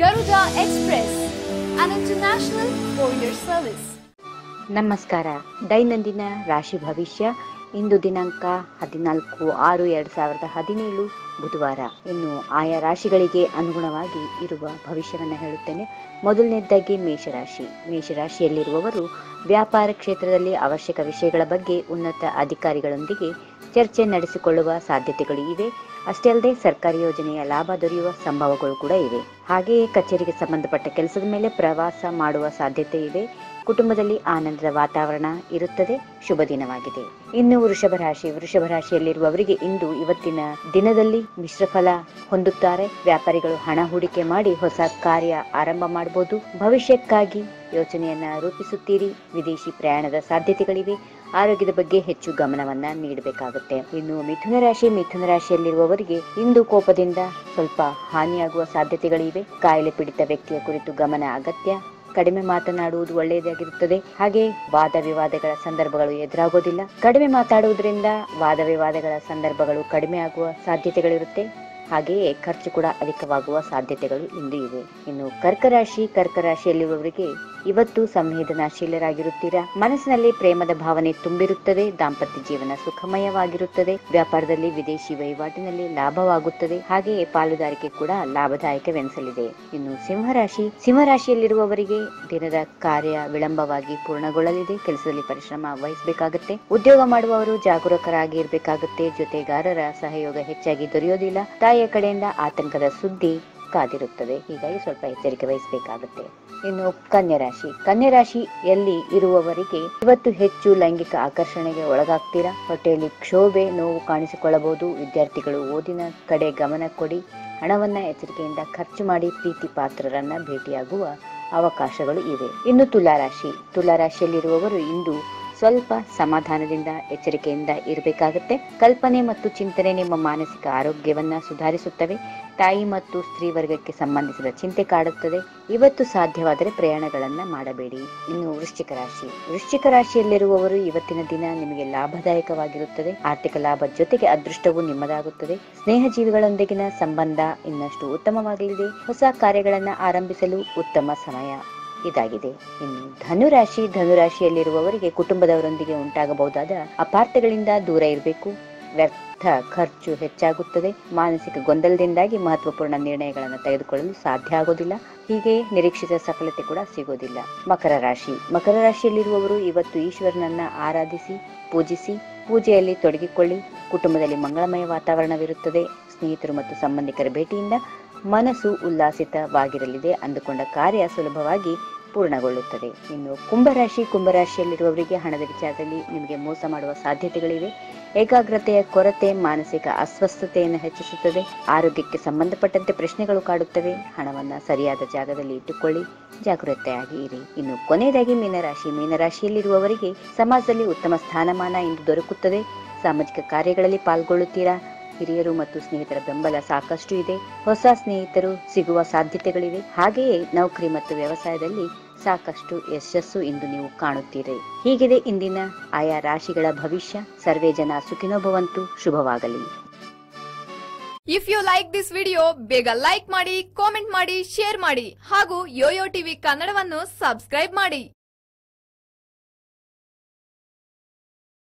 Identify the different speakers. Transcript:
Speaker 1: Garuda Express, an international courier service.
Speaker 2: ನಮಸ್ಕಾರ ದೈನಂದಿನ ರಾಶಿ ಭವಿಷ್ಯ ಇಂದು ದಿನಾಂಕ ಹದಿನಾಲ್ಕು ಆರು ಎರಡ್ ಸಾವಿರದ ಹದಿನೇಳು ಬುಧವಾರ. ಇನ್ನು ಆಯಾ ರಾಶಿಗಳಿಗೆ ಅನುಗುಣವಾಗಿ ಇರುವ ಭವಿಷ್ಯವನ್ನು ಹೇಳುತ್ತೇನೆ. ಮೊದಲನೇದಾಗಿ ಮೇಷರಾಶಿ. ಮೇಷರಾಶಿಯಲ್ಲಿರುವವರು ವ್ಯಾಪಾರ ಕ್ಷೇತ್ರದಲ್ಲಿ ಅವಶ್ಯಕ ವಿಷಯಗಳ ಬಗ್ಗೆ ಉನ್ನತ ಅಧಿಕಾರಿಗಳೊಂದಿಗೆ ಚರ್ಚೆ ನಡೆಸಿಕೊಳ್ಳುವ ಸಾಧ್ಯತೆಗಳು ಇವೆ. ಅಷ್ಟೇ ಅಲ್ಲದೆ ಸರ್ಕಾರಿ ಯೋಜನೆಯ ಲಾಭ ದೊರೆಯುವ ಸಂಭವಗಳು ಕೂಡ ಇವೆ. ಹಾಗೆಯೇ ಕಚೇರಿಗೆ ಸಂಬಂಧಪಟ್ಟ ಕೆಲಸದ ಮೇಲೆ ಪ್ರವಾಸ ಮಾಡುವ ಸಾಧ್ಯತೆ ಇದೆ. ಕುಟುಂಬದಲ್ಲಿ ಆನಂದದ ವಾತಾವರಣ ಇರುತ್ತದೆ. ಶುಭ ದಿನವಾಗಿದೆ. ಇನ್ನು ವೃಷಭ ರಾಶಿ ವೃಷಭ ರಾಶಿಯಲ್ಲಿರುವವರಿಗೆ ಇಂದು ಇವತ್ತಿನ ದಿನದಲ್ಲಿ ಮಿಶ್ರ ಫಲ ಹೊಂದುತ್ತಾರೆ. ವ್ಯಾಪಾರಿಗಳು ಹಣ ಹೂಡಿಕೆ ಮಾಡಿ ಹೊಸ ಕಾರ್ಯ ಆರಂಭ ಮಾಡಬಹುದು. ಭವಿಷ್ಯಕ್ಕಾಗಿ ಯೋಚನೆಯನ್ನ ರೂಪಿಸುತ್ತೀರಿ. ವಿದೇಶಿ ಪ್ರಯಾಣದ ಸಾಧ್ಯತೆಗಳಿವೆ. ಆರೋಗ್ಯದ ಬಗ್ಗೆ ಹೆಚ್ಚು ಗಮನವನ್ನ ನೀಡಬೇಕಾಗುತ್ತೆ. ಇನ್ನು ಮಿಥುನ ರಾಶಿ, ಮಿಥುನ ರಾಶಿಯಲ್ಲಿರುವವರಿಗೆ ಇಂದು ಕೋಪದಿಂದ ಸ್ವಲ್ಪ ಹಾನಿಯಾಗುವ ಸಾಧ್ಯತೆಗಳಿವೆ. ಕಾಯಿಲೆ ಪೀಡಿತ ವ್ಯಕ್ತಿಯ ಕುರಿತು ಗಮನ ಅಗತ್ಯ. ಕಡಿಮೆ ಮಾತನಾಡುವುದು ಒಳ್ಳೆಯದಾಗಿರುತ್ತದೆ. ಹಾಗೆ ವಾದ ವಿವಾದಗಳ ಸಂದರ್ಭಗಳು ಎದುರಾಗೋದಿಲ್ಲ. ಕಡಿಮೆ ಮಾತಾಡುವುದರಿಂದ ವಾದ ವಿವಾದಗಳ ಸಂದರ್ಭಗಳು ಕಡಿಮೆ ಆಗುವ ಸಾಧ್ಯತೆಗಳಿರುತ್ತೆ. ಹಾಗೆಯೇ ಖರ್ಚು ಕೂಡ ಅಧಿಕವಾಗುವ ಸಾಧ್ಯತೆಗಳು ಇಂದು ಇವೆ. ಇನ್ನು ಕರ್ಕರಾಶಿ ಕರ್ಕರಾಶಿಯಲ್ಲಿರುವವರಿಗೆ ಇವತ್ತು ಸಂವೇದನಾಶೀಲರಾಗಿರುತ್ತೀರಾ? ಮನಸ್ಸಿನಲ್ಲಿ ಪ್ರೇಮದ ಭಾವನೆ ತುಂಬಿರುತ್ತದೆ, ದಾಂಪತ್ಯ ಜೀವನ ಸುಖಮಯವಾಗಿರುತ್ತದೆ, ವ್ಯಾಪಾರದಲ್ಲಿ ವಿದೇಶಿ ವಹಿವಾಟಿನಲ್ಲಿ ಲಾಭವಾಗುತ್ತದೆ, ಹಾಗೆಯೇ ಪಾಲುದಾರಿಕೆ ಕೂಡ ಲಾಭದಾಯಕವೆನಿಸಲಿದೆ. ಇನ್ನು ಸಿಂಹರಾಶಿ, ಸಿಂಹರಾಶಿಯಲ್ಲಿರುವವರಿಗೆ ದಿನದ ಕಾರ್ಯ ವಿಳಂಬವಾಗಿ ಪೂರ್ಣಗೊಳ್ಳಲಿದೆ, ಕೆಲಸದಲ್ಲಿ ಪರಿಶ್ರಮ ವಹಿಸಬೇಕಾಗುತ್ತೆ, ಉದ್ಯೋಗ ಮಾಡುವವರು ಜಾಗರೂಕರಾಗಿ ಇರಬೇಕಾಗುತ್ತೆ, ಜೊತೆಗಾರರ ಸಹಯೋಗ ಹೆಚ್ಚಾಗಿ ದೊರೆಯೋದಿಲ್ಲ, ತಾಯಿಯ ಕಡೆಯಿಂದ ಆತಂಕದ ಸುದ್ದಿ ಕಾದಿರುತ್ತದೆ ಹೀಗಾಗಿ ಸ್ವಲ್ಪ ಎಚ್ಚರಿಕೆ ವಹಿಸಬೇಕಾಗುತ್ತೆ. ಇನ್ನು ಕನ್ಯಾ ರಾಶಿ. ಕನ್ಯಾ ರಾಶಿಯಲ್ಲಿ ಇರುವವರಿಗೆ ಇವತ್ತು ಹೆಚ್ಚು ಲೈಂಗಿಕ ಆಕರ್ಷಣೆಗೆ ಒಳಗಾಗ್ತೀರಾ? ಹೊಟ್ಟೆಯಲ್ಲಿ ಕ್ಷೋಭೆ ನೋವು ಕಾಣಿಸಿಕೊಳ್ಳಬಹುದು. ವಿದ್ಯಾರ್ಥಿಗಳು ಓದಿನ ಕಡೆ ಗಮನ ಕೊಡಿ. ಹಣವನ್ನ ಎಚ್ಚರಿಕೆಯಿಂದ ಖರ್ಚು ಮಾಡಿ ಪ್ರೀತಿ ಪಾತ್ರರನ್ನ ಭೇಟಿಯಾಗುವ ಅವಕಾಶಗಳು ಇವೆ. ಇನ್ನು ತುಲಾರಾಶಿ ತುಲಾರಾಶಿಯಲ್ಲಿರುವವರು ಇಂದು ಸ್ವಲ್ಪ ಸಮಾಧಾನದಿಂದ ಎಚ್ಚರಿಕೆಯಿಂದ ಇರಬೇಕಾಗುತ್ತೆ. ಕಲ್ಪನೆ ಮತ್ತು ಚಿಂತನೆ ನಿಮ್ಮ ಮಾನಸಿಕ ಆರೋಗ್ಯವನ್ನ ಸುಧಾರಿಸುತ್ತವೆ. ತಾಯಿ ಮತ್ತು ಸ್ತ್ರೀ ವರ್ಗಕ್ಕೆ ಸಂಬಂಧಿಸಿದ ಚಿಂತೆ ಕಾಡುತ್ತದೆ. ಇವತ್ತು ಸಾಧ್ಯವಾದರೆ ಪ್ರಯಾಣಗಳನ್ನ ಮಾಡಬೇಡಿ. ಇನ್ನು ವೃಶ್ಚಿಕ ರಾಶಿ. ವೃಶ್ಚಿಕ ರಾಶಿಯಲ್ಲಿರುವವರು ಇವತ್ತಿನ ದಿನ ನಿಮಗೆ ಲಾಭದಾಯಕವಾಗಿರುತ್ತದೆ. ಆರ್ಥಿಕ ಲಾಭ ಜೊತೆಗೆ ಅದೃಷ್ಟವು ನಿಮ್ಮದಾಗುತ್ತದೆ. ಸ್ನೇಹ ಜೀವಿಗಳೊಂದಿಗಿನ ಸಂಬಂಧ ಇನ್ನಷ್ಟು ಉತ್ತಮವಾಗಲಿದೆ. ಹೊಸ ಕಾರ್ಯಗಳನ್ನ ಆರಂಭಿಸಲು ಉತ್ತಮ ಸಮಯ. ಇದಾಗಿದೆ. ಇನ್ನು ಧನುರಾಶಿ, ಧನುರಾಶಿಯಲ್ಲಿರುವವರಿಗೆ ಕುಟುಂಬದವರೊಂದಿಗೆ ಉಂಟಾಗಬಹುದಾದ ಅಪಾರ್ಥಗಳಿಂದ ದೂರ ಇರಬೇಕು. ವ್ಯರ್ಥ ಖರ್ಚು ಹೆಚ್ಚಾಗುತ್ತದೆ. ಮಾನಸಿಕ ಗೊಂದಲದಿಂದಾಗಿ ಮಹತ್ವಪೂರ್ಣ ನಿರ್ಣಯಗಳನ್ನು ತೆಗೆದುಕೊಳ್ಳಲು ಸಾಧ್ಯ ಆಗೋದಿಲ್ಲ. ಹೀಗೆ ನಿರೀಕ್ಷಿತ ಸಫಲತೆ ಕೂಡ ಸಿಗೋದಿಲ್ಲ. ಮಕರ ರಾಶಿ. ಮಕರ ರಾಶಿಯಲ್ಲಿರುವವರು ಇವತ್ತು ಈಶ್ವರನನ್ನ ಆರಾಧಿಸಿ, ಪೂಜಿಸಿ, ಪೂಜೆಯಲ್ಲಿ ತೊಡಗಿಕೊಳ್ಳಿ. ಕುಟುಂಬದಲ್ಲಿ ಮಂಗಳಮಯ ವಾತಾವರಣವಿರುತ್ತದೆ. ಸ್ನೇಹಿತರು ಮತ್ತು ಸಂಬಂಧಿಕರ ಭೇಟಿಯಿಂದ ಮನಸ್ಸು ಉಲ್ಲಾಸಿತವಾಗಿರಲಿದೆ ಅಂದುಕೊಂಡ ಕಾರ್ಯ ಸುಲಭವಾಗಿ ಪೂರ್ಣಗೊಳ್ಳುತ್ತದೆ. ಇನ್ನು ಕುಂಭರಾಶಿ, ಕುಂಭರಾಶಿಯಲ್ಲಿರುವವರಿಗೆ ಹಣದ ವಿಚಾರದಲ್ಲಿ ನಿಮಗೆ ಮೋಸ ಮಾಡುವ ಸಾಧ್ಯತೆಗಳಿವೆ. ಏಕಾಗ್ರತೆಯ ಕೊರತೆ ಮಾನಸಿಕ ಅಸ್ವಸ್ಥತೆಯನ್ನು ಹೆಚ್ಚಿಸುತ್ತದೆ. ಆರೋಗ್ಯಕ್ಕೆ ಸಂಬಂಧಪಟ್ಟಂತೆ ಪ್ರಶ್ನೆಗಳು ಕಾಡುತ್ತವೆ. ಹಣವನ್ನು ಸರಿಯಾದ ಜಾಗದಲ್ಲಿ ಇಟ್ಟುಕೊಳ್ಳಿ. ಜಾಗೃತೆಯಾಗಿ ಇರಿ. ಇನ್ನು ಕೊನೆಯದಾಗಿ ಮೀನರಾಶಿ. ಮೀನರಾಶಿಯಲ್ಲಿರುವವರಿಗೆ ಸಮಾಜದಲ್ಲಿ ಉತ್ತಮ ಸ್ಥಾನಮಾನ ಇಂದು ದೊರಕುತ್ತದೆ. ಸಾಮಾಜಿಕ ಕಾರ್ಯಗಳಲ್ಲಿ ಪಾಲ್ಗೊಳ್ಳುತ್ತೀರಾ? ಹಿರಿಯರು ಮತ್ತು ಸ್ನೇಹಿತರ ಬೆಂಬಲ ಸಾಕಷ್ಟು ಇದೆ. ಹೊಸ ಸ್ನೇಹಿತರು ಸಿಗುವ ಸಾಧ್ಯತೆಗಳಿವೆ. ಹಾಗೆಯೇ ನೌಕರಿ ಮತ್ತು ವ್ಯವಸಾಯದಲ್ಲಿ ಸಾಕಷ್ಟು ಯಶಸ್ಸು ಇಂದು ನೀವು ಕಾಣುತ್ತೀರಿ. ಹೀಗಿದೆ ಇಂದಿನ ಆಯಾ ರಾಶಿಗಳ ಭವಿಷ್ಯ. ಸರ್ವೇ ಜನ ಸುಖಿನೋ ಭವಂತು ಶುಭವಾಗಲಿ.
Speaker 1: If you like this video ಬೇಗ ಲೈಕ್ ಮಾಡಿ ಕಾಮೆಂಟ್ ಮಾಡಿ ಶೇರ್ ಮಾಡಿ ಹಾಗೂ ಯೋಯೋ ಟಿವಿ ಕನ್ನಡವನ್ನು ಸಬ್ಸ್ಕ್ರೈಬ್ ಮಾಡಿ.